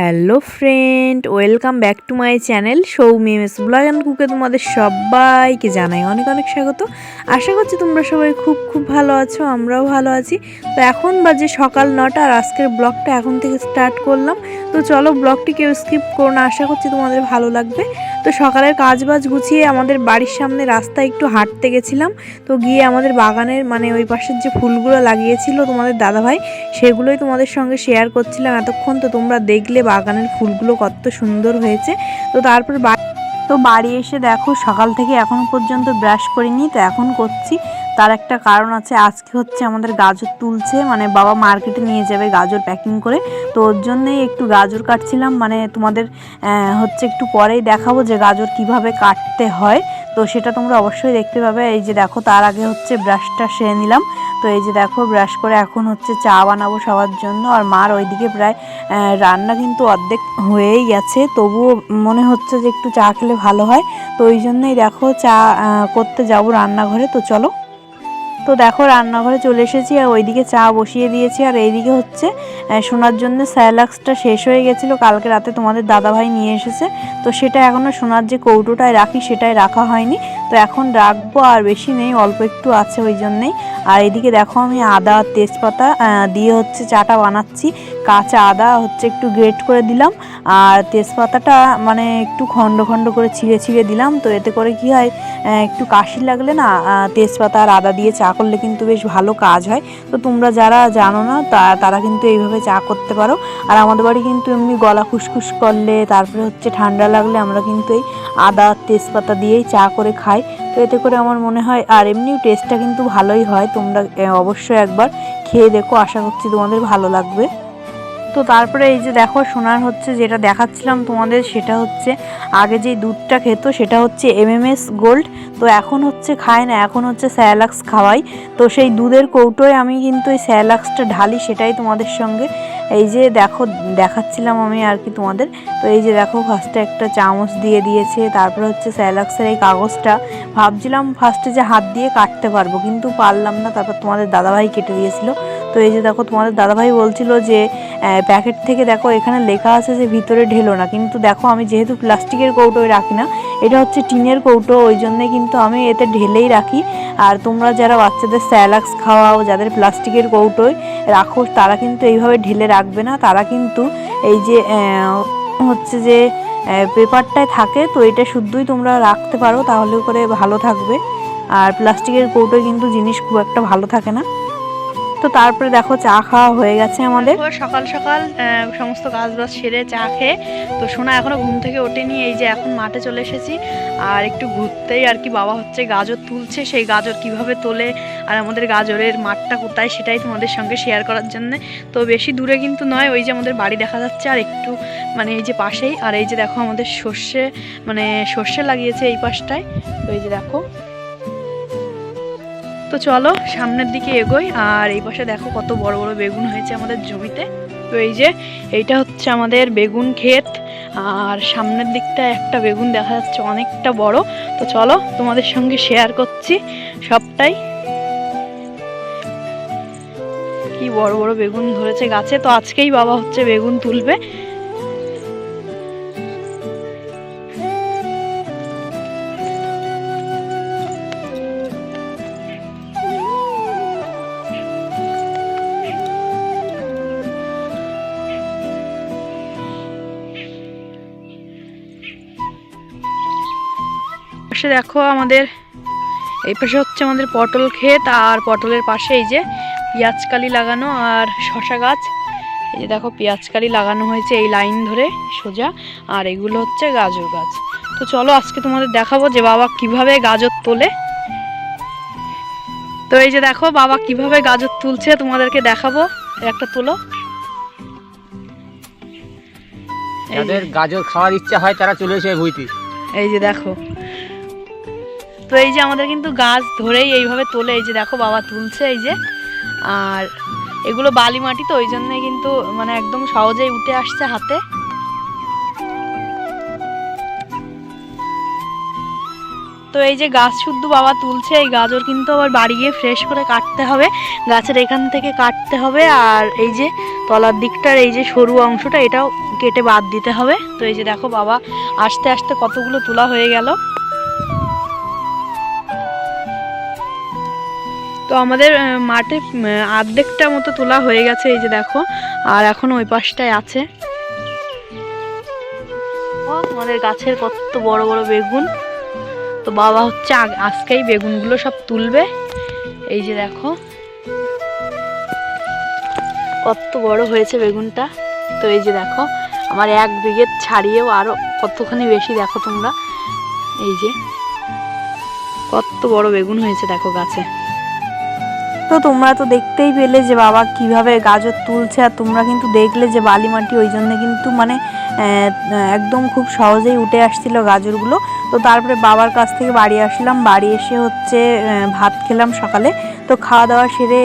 Hello friend, welcome back to my channel Soumi s blog and কুকে তোমাদের সবাইকে জানাই অনেক অনেক স্বাগত। আশা করছি তোমরা সবাই খুব খুব ভালো আছো, আমরাও ভালো আছি। তো এখন বাজে সকাল নটা আর আজকের ব্লগটা এখন থেকে স্টার্ট করলাম। তো চলো ব্লগটি কেউ স্কিপ করো না, আশা করছি তোমাদের ভালো লাগবে। তো সকালের কাজ বাজ গুছিয়ে আমাদের বাড়ির সামনে রাস্তায় একটু হাঁটতে গেছিলাম। তো গিয়ে আমাদের বাগানের মানে ওই পাশের যে ফুলগুলো লাগিয়েছিল তোমাদের দাদাভাই, সেগুলোই তোমাদের সঙ্গে শেয়ার করছিলাম। এতক্ষণ তো তোমরা দেখলে বাগানের ফুলগুলো কত সুন্দর হয়েছে। তো তারপর তো বাড়ি এসে দেখো সকাল থেকে এখনও পর্যন্ত ব্রাশ করিনি, তো এখন করছি। তার একটা কারণ আছে, আজকে হচ্ছে আমাদের গাজর তুলছে মানে বাবা মার্কেটে নিয়ে যাবে গাজর প্যাকিং করে। তো ওর জন্যেই একটু গাজর কাটছিলাম মানে তোমাদের হচ্ছে একটু পরেই দেখাবো যে গাজর কীভাবে কাটতে হয়। তো সেটা তোমরা অবশ্যই দেখতে পাবে। এই যে দেখো, তার আগে হচ্ছে ব্রাশটা সেরে নিলাম। তো এই যে দেখো ব্রাশ করে এখন হচ্ছে চা বানাবো সবার জন্য। আর মার ওইদিকে প্রায় রান্না কিন্তু অর্ধেক হয়েই গেছে। তবুও মনে হচ্ছে যে একটু চা খেলে ভালো হয়। তো ওই জন্যই দেখো চা করতে যাব রান্নাঘরে। তো চলো। তো দেখো, রান্নাঘরে চলে এসেছি আর ওইদিকে চা বসিয়ে দিয়েছি। আর এইদিকে হচ্ছে শোনার জন্য স্যালাক্সটা শেষ হয়ে গেছিল। কালকে রাতে তোমাদের দাদাভাই নিয়ে এসেছে। তো সেটা এখনও সোনার যে কৌটোটায় রাখি সেটাই রাখা হয়নি। তো এখন রাখব, আর বেশি নেই, অল্প একটু আছে ওই জন্যেই। আর এদিকে দেখো, আমি আদা আর তেজপাতা দিয়ে হচ্ছে চাটা বানাচ্ছি। কাঁচা আদা হচ্ছে একটু গ্রেট করে দিলাম। আর তেজপাতাটা মানে একটু খণ্ড খণ্ড করে ছিঁড়ে ছিঁড়ে দিলাম, তো এতে করে কি হয় একটু কাশি লাগলে না তেজপাতা আর আদা দিয়ে চা করলে কিন্তু বেশ ভালো কাজ হয়। তো তোমরা যারা জানো না তারা কিন্তু এইভাবে চা করতে পারো। আর আমাদের বাড়ি কিন্তু এমনি গলা খুসখুস করলে, তারপরে হচ্ছে ঠান্ডা লাগলে আমরা কিন্তু এই আদা, তেজপাতা দিয়েই চা করে খাই। তো এতে করে আমার মনে হয়, আর এমনি টেস্টটা কিন্তু ভালোই হয়। তোমরা অবশ্যই একবার খেয়ে দেখো, আশা করছি তোমাদের ভালো লাগবে। তো তারপরে এই যে দেখো সোনার হচ্ছে যেটা দেখাচ্ছিলাম তোমাদের, সেটা হচ্ছে আগে যে দুধটা খেত সেটা হচ্ছে এমএমএস গোল্ড তো এখন হচ্ছে খায় না, এখন হচ্ছে স্যালাক্স খাওয়াই। তো সেই দুধের কৌটোয় আমি কিন্তু এই স্যালাক্সটা ঢালি সেটাই তোমাদের সঙ্গে। এই যে দেখো, দেখাচ্ছিলাম আমি আর কি তোমাদের। তো এই যে দেখো ফার্স্টে একটা চামচ দিয়ে দিয়েছে, তারপরে হচ্ছে স্যালাক্সের এই কাগজটা। ভাবছিলাম ফার্স্টে যে হাত দিয়ে কাটতে পারব, কিন্তু পারলাম না। তারপর তোমাদের দাদাভাই কেটে দিয়েছিল। তো এই যে দেখো, তোমাদের দাদাভাই বলছিল যে প্যাকেট থেকে দেখো এখানে লেখা আছে যে ভিতরে ঢেলো না। কিন্তু দেখো আমি যেহেতু প্লাস্টিকের কৌটোয় রাখি না, এটা হচ্ছে টিনের কৌটো, ওই জন্যে কিন্তু আমি এতে ঢেলেই রাখি। আর তোমরা যারা বাচ্চাদের স্যালাক্স খাওয়াও, যাদের প্লাস্টিকের কৌটোয় রাখো, তারা কিন্তু এইভাবে ঢেলে রাখবে না। তারা কিন্তু এই যে হচ্ছে যে পেপারটায় থাকে, তো এটা শুদ্ধই তোমরা রাখতে পারো, তাহলে করে ভালো থাকবে। আর প্লাস্টিকের কৌটোয় কিন্তু জিনিস খুব একটা ভালো থাকে না। তো তারপরে দেখো চা খাওয়া হয়ে গেছে আমাদের। সকাল সকাল সমস্ত কাজ বাজ সেরে চা খেয়ে, তো সোনা এখনও ঘুম থেকে ওঠেনি, এই যে এখন মাঠে চলে এসেছি। আর একটু ঘুরতেই আর কি বাবা হচ্ছে গাজর তুলছে, সেই গাজর কীভাবে তোলে, আর আমাদের গাজরের মাঠটা কোথায় সেটাই তোমাদের সঙ্গে শেয়ার করার জন্য। তো বেশি দূরে কিন্তু নয়, ওই যে আমাদের বাড়ি দেখা যাচ্ছে, আর একটু মানে এই যে পাশেই। আর এই যে দেখো আমাদের সর্ষে মানে সর্ষে লাগিয়েছে এই পাশটায়। তো এই যে দেখো তো চলো, সামনের দিকে এগোই। আর এই পাশে দেখো কত বড় বড় বেগুন হয়েছে আমাদের জমিতে। তো এই যে, এইটা হচ্ছে আমাদের বেগুন ক্ষেত। আর সামনের দিকটা একটা বেগুন দেখা যাচ্ছে অনেকটা বড়। তো চলো, তোমাদের সঙ্গে শেয়ার করছি সবটাই। কি বড় বড় বেগুন ধরেছে গাছে। তো আজকেই বাবা হচ্ছে বেগুন তুলবে। পাশে দেখো আমাদের এই পাশে হচ্ছে আমাদের পটল ক্ষেত আর পটলের পাশে এই যে পেঁয়াজকালি লাগানো আর শশা গাছ। এই যে দেখো পেঁয়াজকালি লাগানো হয়েছে এই লাইন ধরে সোজা আর এগুলো হচ্ছে গাজর গাছ। তো চলো আজকে তোমাদের দেখাবো যে বাবা কীভাবে গাজর তোলে। তো এই যে দেখো বাবা কীভাবে গাজর তুলছে তোমাদেরকে দেখাবো। একটা তুলো। যাদের গাজর খাওয়ার ইচ্ছা হয় তারা চলে এসে ভুইতে। এই যে দেখো তো এই যে আমাদের কিন্তু গাছ ধরেই এইভাবে তোলে, এই যে দেখো বাবা তুলছে এই যে। আর এগুলো বালি মাটি তো, ওই জন্য কিন্তু মানে একদম সহজেই উঠে আসছে হাতে। তো এই যে গাছ শুদ্ধ বাবা তুলছে, এই গাজর কিন্তু আবার বাড়ি গিয়ে ফ্রেশ করে কাটতে হবে। গাছের এখান থেকে কাটতে হবে, আর এই যে তলার দিকটার এই যে সরু অংশটা, এটাও কেটে বাদ দিতে হবে। তো এই যে দেখো বাবা, আস্তে আস্তে কতগুলো তোলা হয়ে গেল। তো আমাদের মাঠে আর্ধেকটা মতো তোলা হয়ে গেছে, এই যে দেখো। আর এখন ওই পাশটায় আছে। আমাদের গাছের কত বড় বড় বেগুন। তো বাবা হচ্ছে আজকেই বেগুনগুলো সব তুলবে। এই যে দেখো। কত বড় হয়েছে বেগুনটা। তো এই যে দেখো, আমার এক বিঘে ছাড়িয়েও আরও কতখানি বেশি দেখো তোমরা। এই যে, কত বড় বেগুন হয়েছে দেখো গাছে। তো তোমরা তো দেখতেই পেলে যে বাবা কীভাবে গাজর তুলছে, আর তোমরা কিন্তু দেখলে যে বালি মাটি ওই জন্য কিন্তু মানে একদম খুব সহজেই উঠে আসছিল গাজরগুলো। তো তারপরে বাবার কাছ থেকে বাড়ি আসলাম। বাড়ি এসে হচ্ছে ভাত খেলাম সকালে। তো খাওয়া দাওয়া সেরে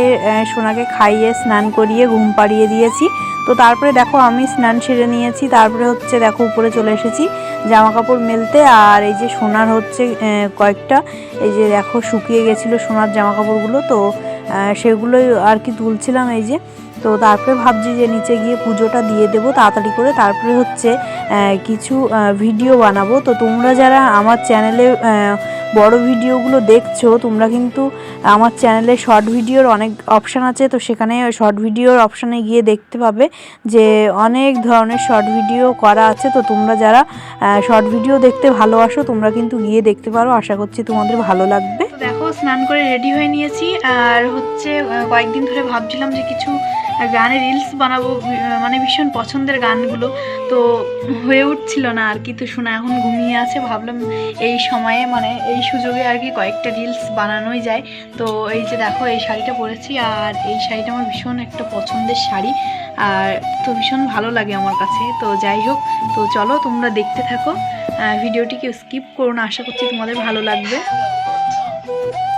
সোনাকে খাইয়ে, স্নান করিয়ে, ঘুম পাড়িয়ে দিয়েছি। তো তারপরে দেখো আমি স্নান সেরে নিয়েছি। তারপরে হচ্ছে দেখো উপরে চলে এসেছি জামা কাপড় মেলতে। আর এই যে সোনার হচ্ছে কয়েকটা, এই যে দেখো শুকিয়ে গেছিল সোনার জামা কাপড়গুলো তো সেগুলোই আর কি তুলছিলাম এই যে। তো তারপরে ভাবছি যে নিচে গিয়ে পুজোটা দিয়ে দেবো তাড়াতাড়ি করে। তারপরে হচ্ছে কিছু ভিডিও বানাবো। তো তোমরা যারা আমার চ্যানেলে বড় ভিডিওগুলো দেখছ, তোমরা কিন্তু আমার চ্যানেলে শর্ট ভিডিওর অনেক অপশান আছে। তো সেখানে শর্ট ভিডিওর অপশানে গিয়ে দেখতে পাবে যে অনেক ধরনের শর্ট ভিডিও করা আছে। তো তোমরা যারা শর্ট ভিডিও দেখতে ভালোবাসো, তোমরা কিন্তু গিয়ে দেখতে পারো। আশা করছি তোমাদের ভালো লাগবে। দেখো, স্নান করে রেডি হয়ে নিয়েছি। আর হচ্ছে কয়েকদিন ধরে ভাবছিলাম যে কিছু গানে রিলস বানাবো মানে ভীষণ পছন্দের গানগুলো। তো হয়ে উঠছিল না আর কি। তো শোনা এখন ঘুমিয়ে আছে, ভাবলাম এই সময়ে মানে এই সুযোগে আর কি কয়েকটা রিলস বানানোই যায়। তো এই যে দেখো, এই শাড়িটা পরেছি আর এই শাড়িটা আমার ভীষণ একটা পছন্দের শাড়ি। আর তো ভীষণ ভালো লাগে আমার কাছে। তো যাই হোক, তো চলো তোমরা দেখতে থাকো। ভিডিওটিকে স্কিপ করো না, আশা করছি তোমাদের ভালো লাগবে।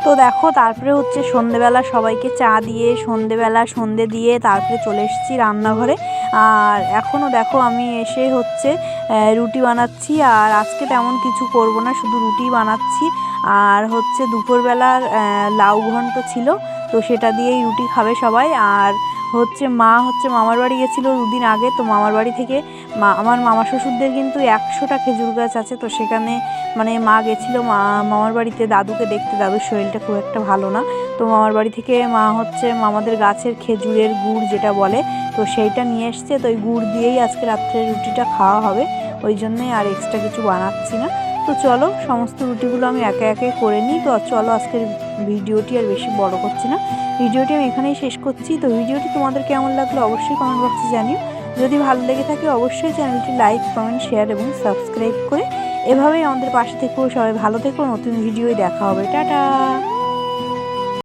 তো দেখো, তারপরে হচ্ছে সন্ধেবেলা সবাইকে চা দিয়ে, সন্ধেবেলা সন্ধে দিয়ে তারপরে চলে এসেছি রান্নাঘরে। আর এখনও দেখো আমি এসে হচ্ছে রুটি বানাচ্ছি। আর আজকে তেমন কিছু করব না, শুধু রুটি বানাচ্ছি। আর হচ্ছে দুপুরবেলার লাউ ঘন্ট ছিল, তো সেটা দিয়েই রুটি খাবে সবাই। আর হচ্ছে মা হচ্ছে মামার বাড়ি গেছিল দুদিন আগে, তো মামার বাড়ি থেকে মা, আমার মামা শ্বশুরদের কিন্তু একশোটা খেজুর গাছ আছে, তো সেখানে মানে মা গেছিল মা, মামার বাড়িতে দাদুকে দেখতে। দাদুর শরীরটা খুব একটা ভালো না, তো মামার বাড়ি থেকে মা হচ্ছে মামাদের গাছের খেজুরের গুড় যেটা বলে, তো সেইটা নিয়ে এসছে। তো ওই গুড় দিয়েই আজকে রাত্রে রুটিটা খাওয়া হবে, ওই জন্যই আর এক্সট্রা কিছু বানাচ্ছি না। তো চলো, সমস্ত রুটিগুলো আমি একে একে করে নিই। তো চলো, আজকের ভিডিওটি আর বেশি বড় করছি না। ভিডিওটি আমি এখানেই শেষ করছি। তো ভিডিওটি তোমাদের কেমন লাগল অবশ্যই কমেন্ট বক্সে জানিও। যদি ভালো লেগে থাকে অবশ্যই চ্যানেলটি লাইক কমেন্ট শেয়ার এবং সাবস্ক্রাইব করে এভাবেই আমাদের পাশে থেকেও সবাই ভালো থেকো। নতুন ভিডিওই দেখা হবে। টাটা!